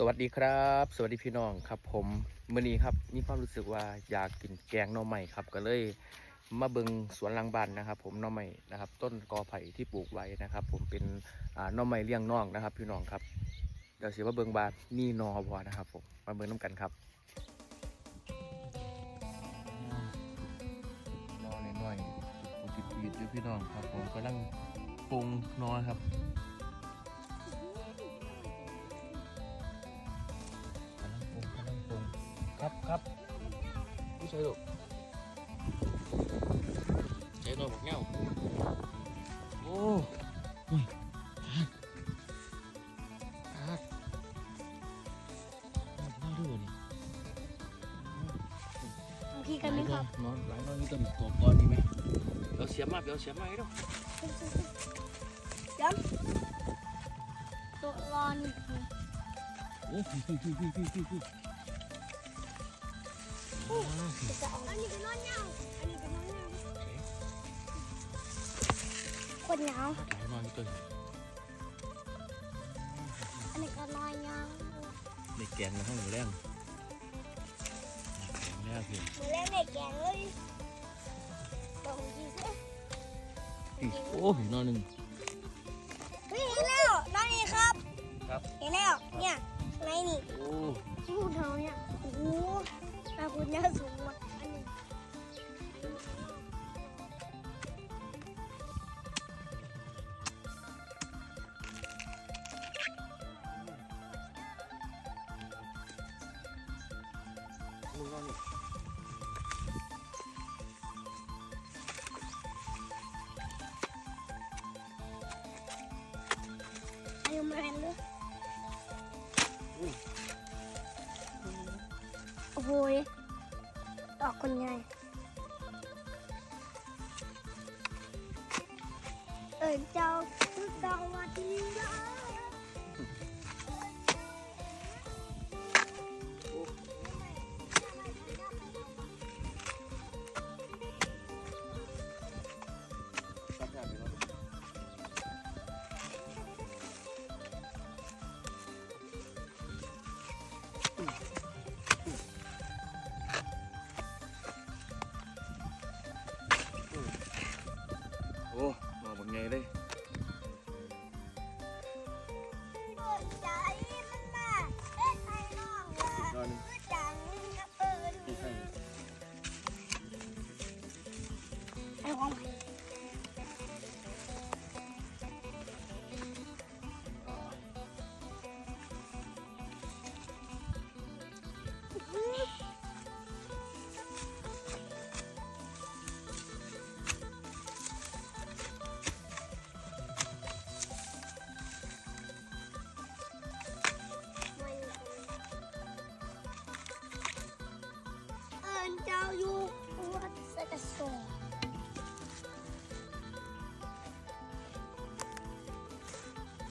สวัสดีครับ สวัสดีพี่น้องครับ ผมมื่อนี้ครับมีความรู้สึกว่าอยากกินแกงหน่อไม้ครับ ก็เลยมาเบิงสวนลังบ้านนะครับ ผมหน่อไม้นะครับ ต้นกอไผ่ที่ปลูกไว้นะครับ ผมเป็นอ่าหน่อไม้เลี้ยงน่องนะครับ พี่น้องครับเดี๋ยวสิว่าเบิงบานมีหนอบ่นะครับ ผมมาเบิงน้ำกันครับนอหน่อยๆติดๆอยู่พี่น้องครับ ผมกำลังปรุงนอครับ ครับครับพี่ชายลูกใช้ตัวบอกเงาโอ้ยฮักฮักน่าดูนี่บางทีกันไหมครับนอนหลายนอนนี่ต้องตัวก้อนนี่ไหมเดี๋ยวเสียบมาเดี๋ยวเสียบมาให้ดูย้ำตัวรอนี่โอ้พี่ อาอันนี้ก็นอนยาวอันนี้ก็นอนยาวคนยาวหลายนอนนี่ตัวนี้อันนี้ก็นอนยาวในแกงในห้องอยู่แรงแกงแรกพี่มือแรกเด็กแกงเลยตรงที่นี่โอ้พี่นอนหนึ่งเฮ้ยเห็นแล้วนอนนี่ครับ ครับเห็นแล้วเนี่ยในนี่ ตาคุณเนี่ยสู ดอกคนใหญ่เออเจ้าคือสวัสดีนะ đây